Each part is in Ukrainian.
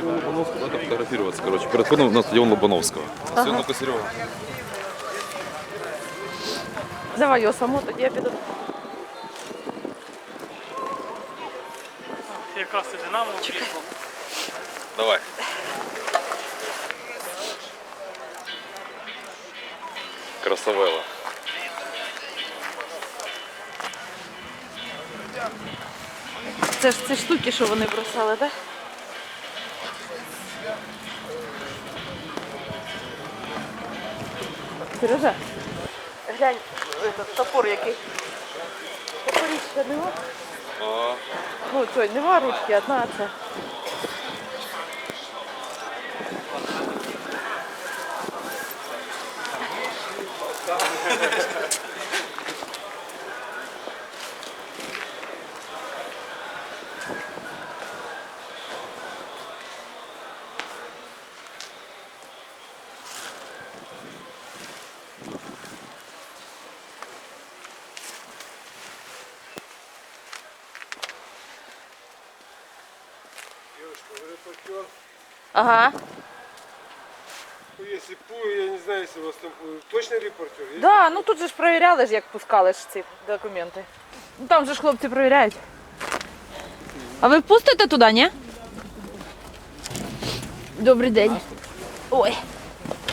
стадион Лобановского, надо фотографироваться, короче. Перед входом на стадион Лобановского. Все, ну-ка, Серега. Давай його саму, тоді я піду. Якраз і динамо вийшло. Давай. Красавелла. Це ж ці штуки, що вони бросали, так? Сережа, глянь, этот топор який. Топоріща нема? А, Ну, цього нема ручки, одна це. Репортер. Ага. Ну, Если пую, я не знаю, если у вас там пую. Точно репортер? Есть? Да, ну тут же ж перевіряли ж, як пускали ж ці документи. Ну там же ж хлопці перевіряють. А ви впустите туди, ні? Добрий день. Ой.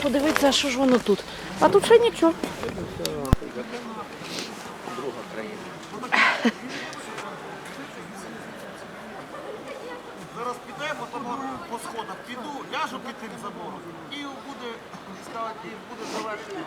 Подивіться, що ж воно тут. А тут ще нічого. Зараз підемо по сходах, піду, ляжу під тим забором. І буде і буде завершено.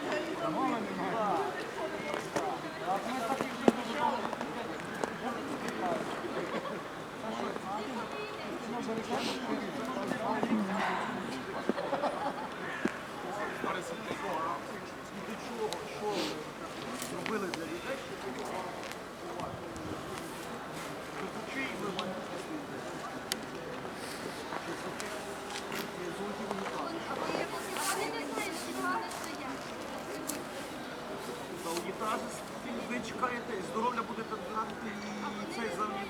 За ви чекаєте, і здоров'я будете брати і цей за унітаз.